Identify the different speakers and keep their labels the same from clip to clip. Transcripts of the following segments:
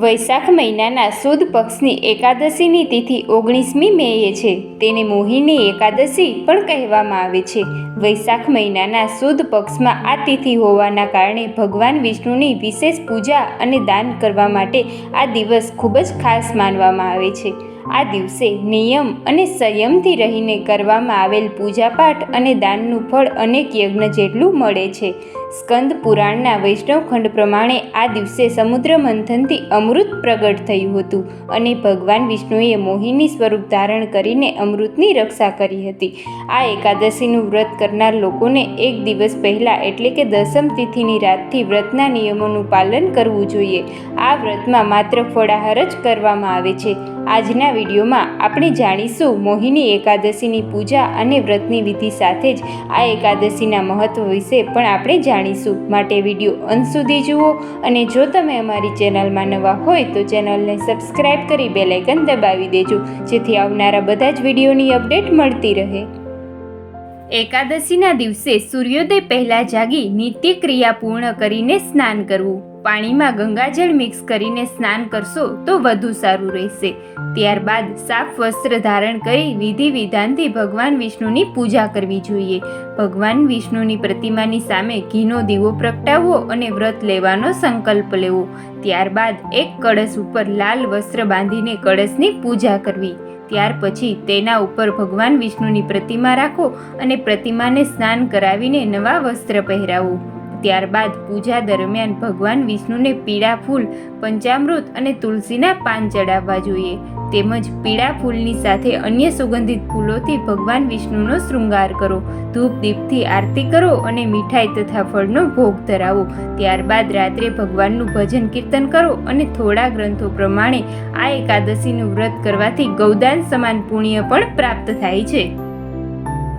Speaker 1: વૈશાખ મહિનાના સુદ પક્ષની એકાદશીની તિથિ ઓગણીસમી મેએ છે. તેને મોહિની એકાદશી પણ કહેવામાં આવે છે. વૈશાખ મહિનાના સુદ પક્ષમાં આ તિથિ હોવાના કારણે ભગવાન વિષ્ણુની વિશેષ પૂજા અને દાન કરવા માટે આ દિવસ ખૂબ જ ખાસ માનવામાં આવે છે. આ દિવસે નિયમ અને સંયમથી રહીને કરવામાં આવેલ પૂજાપાઠ અને દાનનું ફળ અનેક યજ્ઞ જેટલું મળે છે. સ્કંદ પુરાણના વૈષ્ણવખંડ પ્રમાણે આ દિવસે સમુદ્ર મંથનથી અમૃત પ્રગટ થયું હતું અને ભગવાન વિષ્ણુએ મોહિની સ્વરૂપ ધારણ કરીને અમૃતની રક્ષા કરી હતી. આ એકાદશીનું વ્રત કરનાર લોકોને એક દિવસ પહેલાં એટલે કે દસમ તિથિની રાતથી વ્રતના નિયમોનું પાલન કરવું જોઈએ. આ વ્રતમાં માત્ર ફળાહાર જ કરવામાં આવે છે. આજના વિડીયોમાં આપણે જાણીશું મોહિની એકાદશીની પૂજા અને વ્રતની વિધિ સાથે જ આ એકાદશીના મહત્વ વિશે પણ આપણે જાણીશું. માટે વીડિયો અંત સુધી જુઓ અને જો તમે અમારી ચેનલમાં નવા હોય તો ચેનલને સબસ્ક્રાઈબ કરી બેલાઇકન દબાવી દેજો, જેથી આવનારા બધા જ વિડીયોની અપડેટ મળતી રહે. એકાદશીના દિવસે સૂર્યોદય પહેલાં જાગી નિત્ય ક્રિયા પૂર્ણ કરીને સ્નાન કરવું. પાણીમાં ગંગાજળ મિક્સ કરીને સ્નાન કરશો તો વધુ સારું રહેશે. ત્યારબાદ સાફ વસ્ત્ર ધારણ કરી વિધિ વિધાનથી ભગવાન વિષ્ણુની પૂજા કરવી જોઈએ. ભગવાન વિષ્ણુની પ્રતિમાની સામે ઘીનો દીવો પ્રગટાવવો અને વ્રત લેવાનો સંકલ્પ લેવો. ત્યારબાદ એક કળશ ઉપર લાલ વસ્ત્ર બાંધીને કળશની પૂજા કરવી. ત્યાર પછી તેના ઉપર ભગવાન વિષ્ણુની પ્રતિમા રાખો અને પ્રતિમાને સ્નાન કરાવીને નવા વસ્ત્ર પહેરાવો. ત્યારબાદ પૂજા દરમિયાન ભગવાન વિષ્ણુને પીળા ફૂલ, પંચામૃત અને તુલસીના પાન ચડાવવા જોઈએ. તેમજ પીળા ફૂલની સાથે અન્ય સુગંધિત ફૂલોથી ભગવાન વિષ્ણુનો શૃંગાર કરો. ધૂપ દીપથી આરતી કરો અને મીઠાઈ તથા ફળનો ભોગ ધરાવો. ત્યારબાદ રાત્રે ભગવાનનું ભજન કીર્તન કરો અને થોડા ગ્રંથો પ્રમાણે આ એકાદશીનું વ્રત કરવાથી ગૌદાન સમાન પુણ્ય પણ પ્રાપ્ત થાય છે.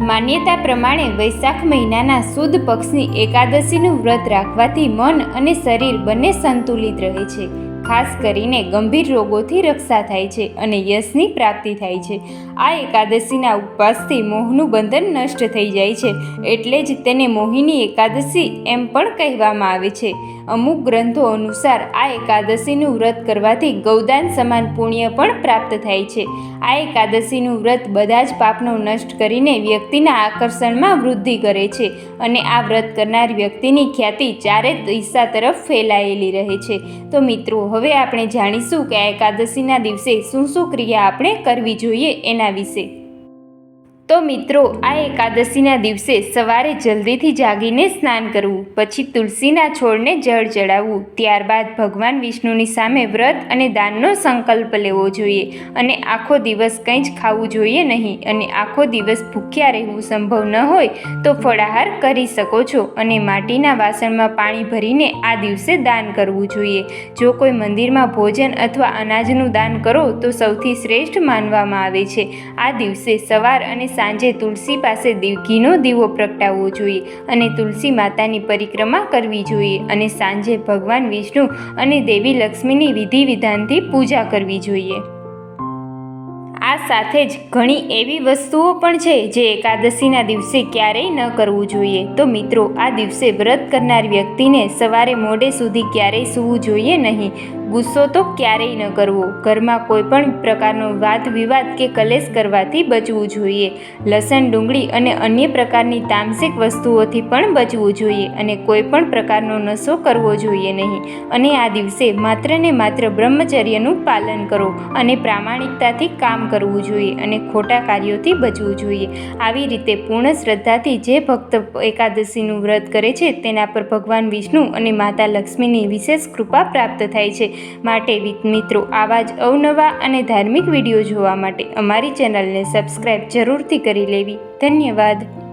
Speaker 1: માન્યતા પ્રમાણે વૈશાખ મહિનાના સુદ પક્ષની એકાદશીનું વ્રત રાખવાથી મન અને શરીર બંને સંતુલિત રહે છે. ખાસ કરીને ગંભીર રોગોથી રક્ષા થાય છે અને યશની પ્રાપ્તિ થાય છે. આ એકાદશીના ઉપવાસથી મોહનું બંધન નષ્ટ થઈ જાય છે. એટલે જ તેને મોહિની એકાદશી એમ પણ કહેવામાં આવે છે. અમુક ગ્રંથો અનુસાર આ એકાદશીનું વ્રત કરવાથી ગૌદાન સમાન પુણ્ય પણ પ્રાપ્ત થાય છે. આ એકાદશીનું વ્રત બધા જ પાપનો નષ્ટ કરીને વ્યક્તિના આકર્ષણમાં વૃદ્ધિ કરે છે અને આ વ્રત કરનાર વ્યક્તિની ખ્યાતિ ચારે દિશા તરફ ફેલાયેલી રહે છે. તો મિત્રો, હવે આપણે જાણીશું કે આ એકાદશીના દિવસે શું શું ક્રિયા આપણે કરવી જોઈએ એના વિશે. તો મિત્રો, આ એકાદશીના દિવસે સવારે જલ્દીથી જાગીને સ્નાન કરવું, પછી તુલસીના છોડને જળ ચડાવવું, ત્યારબાદ ભગવાન વિષ્ણુની સામે વ્રત અને દાનનો સંકલ્પ લેવો જોઈએ અને આખો દિવસ કંઈ જ ખાવું જોઈએ નહીં અને આખો દિવસ ભૂખ્યા રહેવું સંભવ ન હોય તો ફળાહાર કરી શકો છો અને માટીના વાસણમાં પાણી ભરીને આ દિવસે દાન કરવું જોઈએ. જો કોઈ મંદિરમાં ભોજન અથવા અનાજનું દાન કરો તો સૌથી શ્રેષ્ઠ માનવામાં આવે છે. આ દિવસે સવાર અને સાંજે તુલસી પાસે દીવ, ઘીનો દીવો પ્રગટાવવો જોઈએ અને તુલસી માતાની પરિક્રમા કરવી જોઈએ અને સાંજે ભગવાન વિષ્ણુ અને દેવી લક્ષ્મીની વિધિ વિધાનથી પૂજા કરવી જોઈએ. આ સાથે જ ઘણી એવી વસ્તુઓ પણ છે જે એકાદશીના દિવસે ક્યારેય ન કરવું જોઈએ. તો મિત્રો, આ દિવસે વ્રત કરનાર વ્યક્તિને સવારે મોડે સુધી ક્યારેય સૂવું જોઈએ નહીં. ગુસ્સો તો ક્યારેય ન કરવો. ઘરમાં કોઈ પણ પ્રકારનો વાદ, વિવાદ કે કલેશ કરવાથી બચવું જોઈએ. લસણ, ડુંગળી અને અન્ય પ્રકારની તામસિક વસ્તુઓથી પણ બચવું જોઈએ અને કોઈ પણ પ્રકારનો નશો કરવો જોઈએ નહીં. અને આ દિવસે માત્ર ને માત્ર બ્રહ્મચર્યનું પાલન કરો અને પ્રામાણિકતાથી કામ કરવું જોઈએ અને ખોટા કાર્યોથી બચવું જોઈએ. આવી રીતે પૂર્ણ શ્રદ્ધાથી જે ભક્ત એકાદશીનું વ્રત કરે છે, તેના પર ભગવાન વિષ્ણુ અને માતા લક્ષ્મીની વિશેષ કૃપા પ્રાપ્ત થાય છે. માટે મિત્રો, આવા જ અવનવા અને ધાર્મિક વીડિયો જોવા માટે અમારી ચેનલને સબસ્ક્રાઈબ જરૂરથી કરી લેવી. ધન્યવાદ.